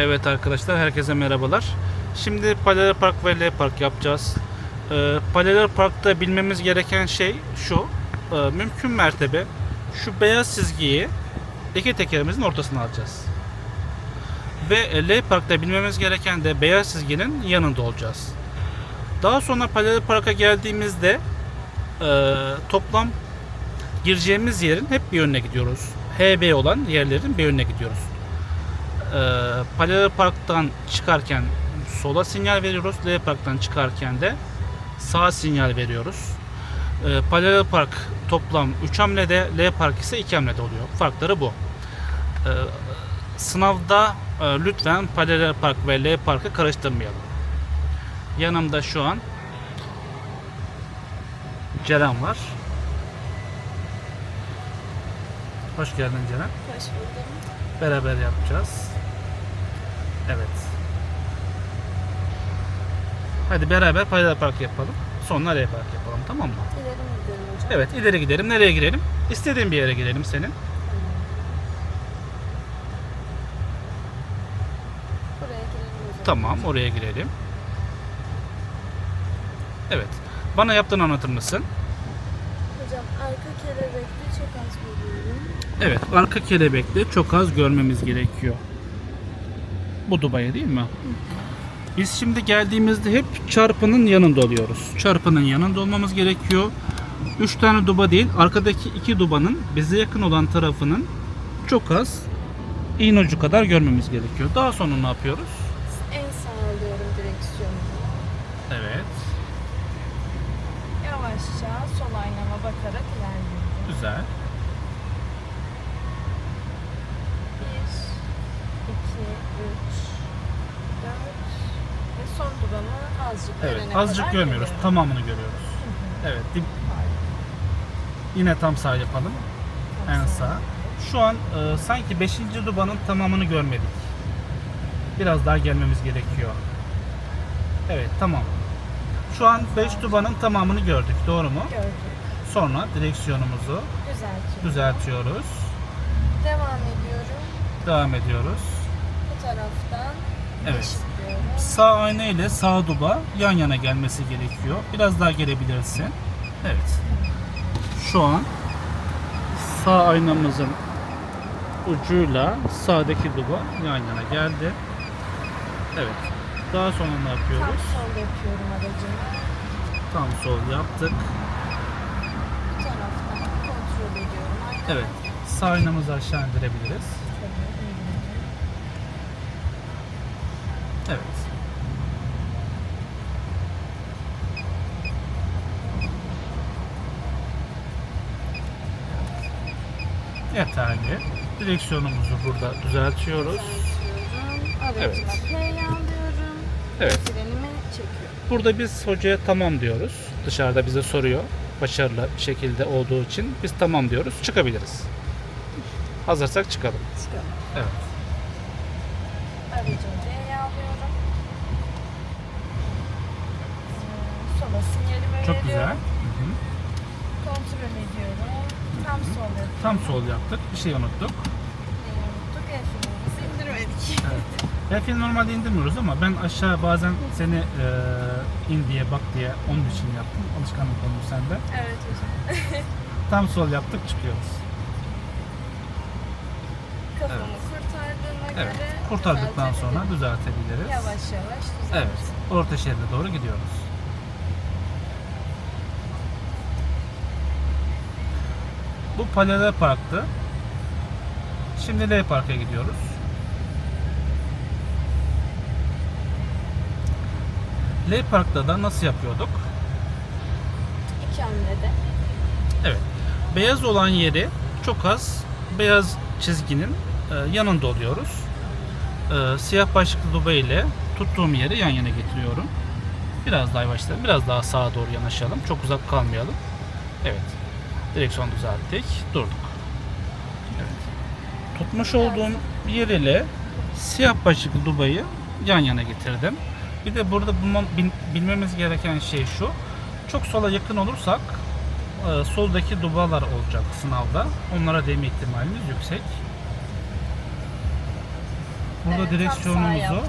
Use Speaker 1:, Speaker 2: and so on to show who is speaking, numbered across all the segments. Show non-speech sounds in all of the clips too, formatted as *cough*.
Speaker 1: Evet arkadaşlar herkese merhabalar. Şimdi Paralel Park ve L Park yapacağız. Ee, Park'ta bilmemiz gereken şey şu. e, mümkün mertebe şu beyaz çizgiyi iki tekerimizin ortasına alacağız. Ve L Park'ta bilmemiz gereken de beyaz çizginin yanında olacağız. Daha sonra Paralel Park'a geldiğimizde e, toplam gireceğimiz yerin hep bir yönüne gidiyoruz. HB olan yerlerin bir yönüne gidiyoruz. Ee, Paralel Park'tan çıkarken sola sinyal veriyoruz. L Park'tan çıkarken de sağ sinyal veriyoruz. Ee, Paralel Park toplam 3 hamlede, L Park ise 2 hamlede oluyor. Farkları bu. Ee, sınavda e, lütfen Paralel Park ve L Park'ı karıştırmayalım. Yanımda şu an Ceren var. Hoş geldin Ceren.
Speaker 2: Hoş buldum.
Speaker 1: Beraber yapacağız. Evet. Hadi beraber paralel park yapalım. Sonra L park yapalım tamam mı?
Speaker 2: İleri mi gidelim hocam?
Speaker 1: Evet ileri gidelim. Nereye girelim? İstediğin bir yere girelim senin.
Speaker 2: Buraya girelim hocam.
Speaker 1: Tamam oraya girelim. Evet. Bana yaptığını anlatır mısın?
Speaker 2: Hocam arka kelebekte çok az görüyorum.
Speaker 1: Evet. Arka kelebekte çok az görmemiz gerekiyor. Bu Dubai değil mi? Biz şimdi geldiğimizde hep çarpının yanında oluyoruz. Çarpının yanında olmamız gerekiyor. 3 tane duba değil, arkadaki iki dubanın bize yakın olan tarafının çok az iğne ucu kadar görmemiz gerekiyor. Daha sonra ne yapıyoruz?
Speaker 2: En sağ alıyorum direksiyonu.
Speaker 1: Evet.
Speaker 2: Yavaşça sol aynama bakarak ilerliyorum.
Speaker 1: Güzel.
Speaker 2: Bir, iki, üç, dört duramı azıcık
Speaker 1: Evet. Azıcık
Speaker 2: kadar
Speaker 1: görmüyoruz.
Speaker 2: geliyorum.
Speaker 1: Tamamını görüyoruz. Evet. dip- Yine tam sağ yapalım. En sağ. Şu an e, sanki 5. dubanın tamamını görmedik. Biraz daha gelmemiz gerekiyor. Evet tamam. Şu an 5 dubanın tamamını gördük. Doğru mu?
Speaker 2: Gördüm.
Speaker 1: Sonra direksiyonumuzu
Speaker 2: Düzeltiyorum.
Speaker 1: düzeltiyoruz.
Speaker 2: Devam ediyorum.
Speaker 1: Devam ediyoruz.
Speaker 2: Bu taraftan
Speaker 1: Evet. Sağ ayna ile sağ duba yan yana gelmesi gerekiyor. Biraz daha gelebilirsin. Evet. Şu an sağ aynamızın ucuyla sağdaki duba yan yana geldi. Evet. Daha sonra ne
Speaker 2: Tam
Speaker 1: yapıyoruz?
Speaker 2: sol yapıyorum aracımı.
Speaker 1: Tam sol yaptık.
Speaker 2: Bu taraftan kontrol ediyorum.
Speaker 1: Evet. Sağ aynamızı aşağı indirebiliriz. Evet. Yeterli. Direksiyonumuzu burada düzeltiyoruz. Evet.
Speaker 2: Alıyorum.
Speaker 1: Evet.
Speaker 2: Frenimi çekiyorum.
Speaker 1: Burada biz hocaya tamam diyoruz. Dışarıda bize soruyor. Başarılı şekilde olduğu için biz tamam diyoruz. Çıkabiliriz. Hazırsak çıkalım.
Speaker 2: Çıkalım.
Speaker 1: Evet.
Speaker 2: Aracımı D'ye alıyorum. Ee, Sola sinyalimi
Speaker 1: Çok güzel. Hı hı.
Speaker 2: Kontrol ediyorum. Tam sol yapıyorum.
Speaker 1: Tam sol yaptık. Bir şey unuttuk.
Speaker 2: Neyi unuttuk? El frenimizi indirmedik.
Speaker 1: Evet. *laughs* Normalde indirmiyoruz ama ben aşağı bazen seni e, in diye bak diye onun için yaptım. Alışkanlık olmuş sende.
Speaker 2: evet hocam. *laughs*
Speaker 1: Tam sol yaptık çıkıyoruz.
Speaker 2: Kafamı
Speaker 1: Evet.
Speaker 2: kurtardığıma
Speaker 1: Evet.
Speaker 2: göre
Speaker 1: Kurtardıktan
Speaker 2: düzeltebilirim.
Speaker 1: sonra düzeltebiliriz.
Speaker 2: Yavaş yavaş düzelt.
Speaker 1: Evet. Orta şeride doğru gidiyoruz. Bu paralel parktı. Şimdi L parka gidiyoruz. L parkta da nasıl yapıyorduk?
Speaker 2: İki hamlede.
Speaker 1: Evet. Beyaz olan yeri çok az beyaz çizginin e, yanında oluyoruz. E, siyah başlıklı duba ile tuttuğum yeri yan yana getiriyorum. Biraz daha yavaşlayalım. Biraz daha sağa doğru yanaşalım. Çok uzak kalmayalım. Evet. Direksiyon düzelttik. Durduk. Evet. Tutmuş olduğum yer ile siyah başlıklı dubayı yan yana getirdim. Bir de burada bulmam, bil- bilmemiz gereken şey şu. Çok sola yakın olursak e, soldaki dubalar olacak sınavda. Onlara değme ihtimalimiz yüksek. Burada
Speaker 2: Evet, tam sağ
Speaker 1: direksiyonumuzu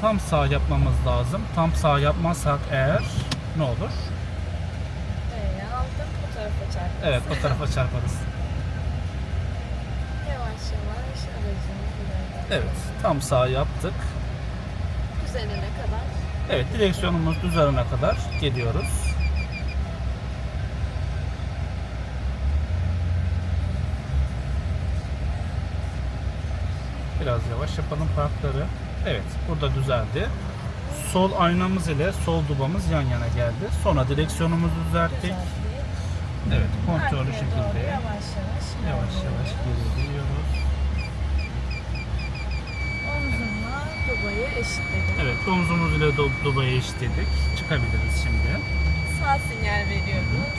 Speaker 1: tam sağ yapmamız lazım. Tam sağ yapmazsak eğer ne olur?
Speaker 2: Çarptım.
Speaker 1: Evet o tarafa çarparız.
Speaker 2: Yavaş yavaş aracımız.
Speaker 1: Evet tam sağ yaptık.
Speaker 2: Düzenine kadar.
Speaker 1: Evet direksiyonumuz düzelene kadar geliyoruz. Biraz yavaş yapalım parkları. Evet burada düzeldi. Sol aynamız ile sol dubamız yan yana geldi. Sonra direksiyonumuzu düzelttik.
Speaker 2: Düzelttik.
Speaker 1: Evet kontrollü
Speaker 2: Arkaya
Speaker 1: şekilde
Speaker 2: Yavaş yavaş.
Speaker 1: yavaş yavaş geri geliyoruz.
Speaker 2: Omzumla dubayı eşitledim.
Speaker 1: Evet omzumuz ile du- dubayı eşitledik. Çıkabiliriz şimdi.
Speaker 2: Sağ sinyal veriyoruz.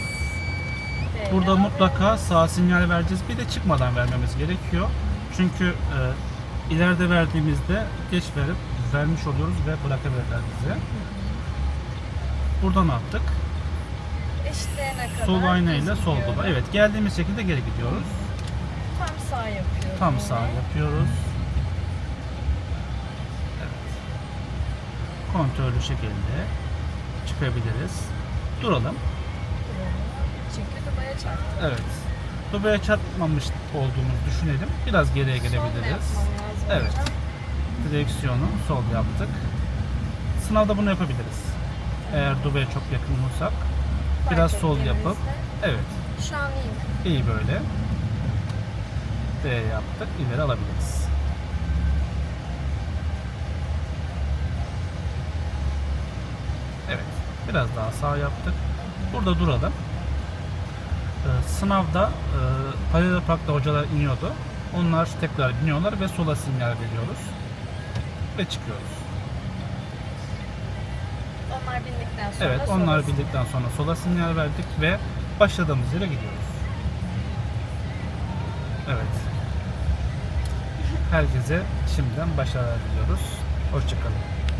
Speaker 2: D'ye
Speaker 1: Burada mutlaka sağ sinyal vereceğiz. Bir de çıkmadan vermemiz gerekiyor. Çünkü e, ileride verdiğimizde geç verip vermiş oluyoruz ve bırakabilirler bizi. Burada ne yaptık?
Speaker 2: Eşitleyene kadar.
Speaker 1: Sol ayna ile
Speaker 2: düz
Speaker 1: sol
Speaker 2: gidiyorum.
Speaker 1: duba. Evet geldiğimiz şekilde geri gidiyoruz.
Speaker 2: Tam sağ yapıyorum.
Speaker 1: Tam sağ yapıyoruz. Evet. Kontrollü şekilde çıkabiliriz. Duralım.
Speaker 2: Çünkü dubaya çarptım.
Speaker 1: Evet. Dubaya çarpmamış olduğumuzu düşünelim. Biraz geriye
Speaker 2: Sol
Speaker 1: gelebiliriz.
Speaker 2: lazım
Speaker 1: Evet.
Speaker 2: hocam?
Speaker 1: Direksiyonu sol yaptık. Sınavda bunu yapabiliriz. Eğer dubaya çok yakın olursak biraz sol yapıp evet
Speaker 2: Şu an iyi mi?
Speaker 1: iyi böyle D yaptık ileri alabiliriz. Evet biraz daha sağ yaptık. Burada duralım. Ee, sınavda e, paralel parkta hocalar iniyordu. Onlar tekrar biniyorlar ve sola sinyal veriyoruz. Ve çıkıyoruz.
Speaker 2: Onlar bindikten sonra
Speaker 1: Evet, onlar
Speaker 2: sinyal.
Speaker 1: bildikten sonra sola sinyal verdik ve başladığımız yere gidiyoruz. Evet. Herkese şimdiden başarılar diliyoruz. Hoşçakalın.